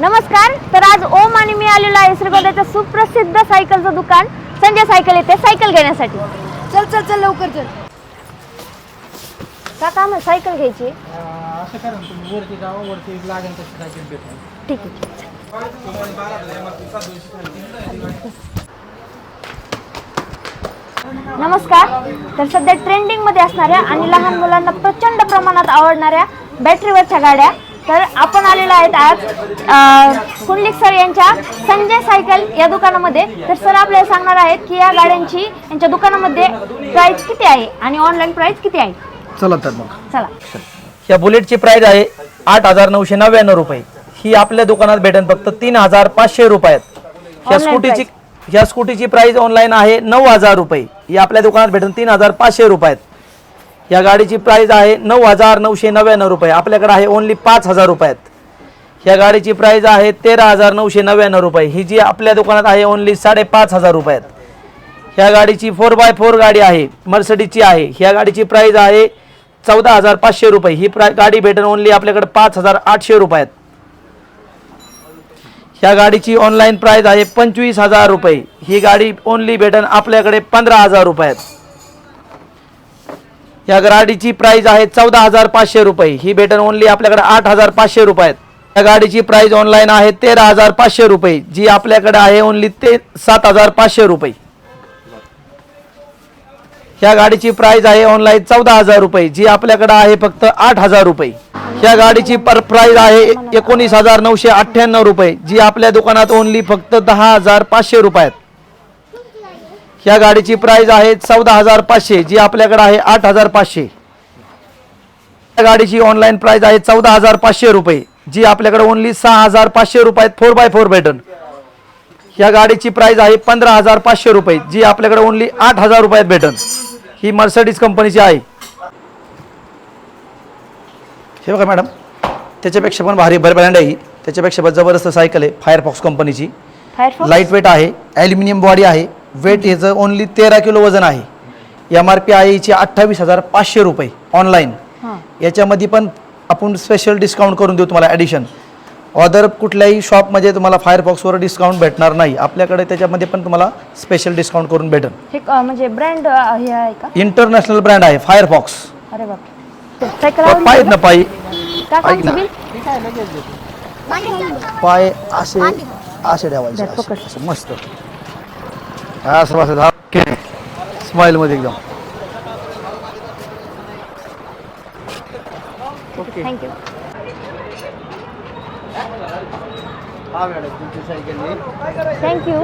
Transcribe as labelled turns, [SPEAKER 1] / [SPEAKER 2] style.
[SPEAKER 1] नमस्कार तर आज ओम आणि मी आलेलो आहे श्रीगोंद्याचं सुप्रसिद्ध सायकलचं दुकान संजय सायकल येथे सायकल घेण्यासाठी.
[SPEAKER 2] चल चल चल लवकर चल.
[SPEAKER 1] का काम आहे सायकल घ्यायची
[SPEAKER 3] असं करा ना तुम्ही वरती जावा वरती लागेल तशी सायकल भेटेल.
[SPEAKER 1] ठीक आहे. नमस्कार. तर सध्या ट्रेंडिंगमध्ये असणाऱ्या आणि लहान मुलांना प्रचंड प्रमाणात आवडणाऱ्या बॅटरीवरच्या गाड्या. तर आपण आलेलो आहेत आज कुंडलिक सर यांच्या संजय सायकल या दुकानामध्ये. तर सर आपल्याला सांगणार आहेत की या गाड्यांची यांच्या दुकानामध्ये प्राइस किती आहे आणि ऑनलाईन प्राइस किती आहे?
[SPEAKER 4] चला तर मग.
[SPEAKER 1] चला.
[SPEAKER 4] या बुलेटची प्राइस आहे आठ हजार नऊशे नव्याण्णव रुपये. ही आपल्या दुकानात भेटेल. फक्त तीन हजार पाचशे रुपयात. ह्या
[SPEAKER 1] Online
[SPEAKER 4] स्कूटीची ह्या स्कूटीची प्राइस ऑनलाईन आहे नऊ हजार रुपये. ही आपल्या दुकानात भेटेल तीन हजार पाचशे रुपयात. या गाडीची प्राइस आहे नऊ हजार नऊशे नव्याण्णव रुपये. आपल्याकडे आहे ओनली पाच हजार रुपयात. ह्या गाडीची प्राइस आहे तेरा हजार नऊशे नव्याण्णव रुपये. ही जी आपल्या दुकानात आहे ओनली साडेपाच हजार रुपयात. ह्या गाडीची फोर बाय फोर गाडी आहे मर्सडीची आहे. ह्या गाडीची प्राइस आहे चौदा हजार पाचशे रुपये. ही प्रा गाडी भेटेल ओनली आपल्याकडे पाच हजार आठशे रुपयात. ह्या गाडीची ऑनलाईन प्राईज आहे पंचवीस हजार रुपये. ही गाडी ओनली भेटन आपल्याकडे पंधरा हजार रुपयात. या गाडीची प्राईज आहे चौदा हजार पाचशे रुपये. ही भेटन ओनली आपल्याकडे आठ हजार पाचशे रुपयात. या गाडीची प्राईज ऑनलाईन आहे तेरा हजार पाचशे रुपये. जी आपल्याकडे आहे ओनली ते सात हजार पाचशे रुपये. ह्या गाडीची प्राईज आहे ऑनलाईन चौदा हजार रुपये. जी आपल्याकडे आहे फक्त आठ हजार रुपये. ह्या गाडीची पर प्राईज आहे एकोणीस हजार नऊशे अठ्ठ्याण्णव रुपये जी आपल्या दुकानात ओनली फक्त दहा हजार पाचशे रुपयात. ह्या गाडीची प्राईज आहे चौदा हजार पाचशे जी आपल्याकडे आहे आठ हजार पाचशे. या गाडीची ऑनलाईन प्राईज आहे चौदा हजार पाचशे रुपये जी आपल्याकडे ओनली सहा हजार पाचशे रुपयात फोर बाय फोर भेटन. या गाडीची प्राईज आहे पंधरा हजार पाचशे रुपये जी आपल्याकडे ओनली आठ हजार रुपयात भेटन. ही मर्सडीज कंपनीची आहे. हे बघा मॅडम त्याच्यापेक्षा पण भारी भर ब्रँड आहे ही. त्याच्यापेक्षा पण जबरदस्त सायकल आहे फायरफॉक्स कंपनीची
[SPEAKER 1] फायरफॉक्स
[SPEAKER 4] लाइट वेट आहे ॲल्युमिनियम बॉडी आहे. वेट ह्याचं ओनली तेरा किलो वजन आहे. एम आर पी आहे हिची अठ्ठावीस हजार पाचशे रुपये ऑनलाईन
[SPEAKER 1] हां.
[SPEAKER 4] याच्यामध्ये पण आपण स्पेशल डिस्काउंट करून देऊ तुम्हाला ॲडिशन अदर कुठल्याही शॉपमध्ये तुम्हाला फायरफॉक्सवर डिस्काउंट भेटणार नाही. आपल्याकडे त्याच्यामध्ये पण तुम्हाला स्पेशल डिस्काउंट करून भेटेल
[SPEAKER 1] हे क- म्हणजे ब्रँड हे आहे का?
[SPEAKER 4] इंटरनॅशनल ब्रँड आहे फायरफॉक्स
[SPEAKER 1] अरे बाप सायकल
[SPEAKER 4] पाय आहेत ना पाय.
[SPEAKER 1] का
[SPEAKER 4] ऐक ना.
[SPEAKER 1] बिल
[SPEAKER 4] पाय असे असे ठेवायचे
[SPEAKER 1] धर,
[SPEAKER 4] असे,
[SPEAKER 1] पकड.
[SPEAKER 4] असं मस्त. हा असं हा, ओके. स्माइलमध्ये एकदम.
[SPEAKER 1] Thank you thank you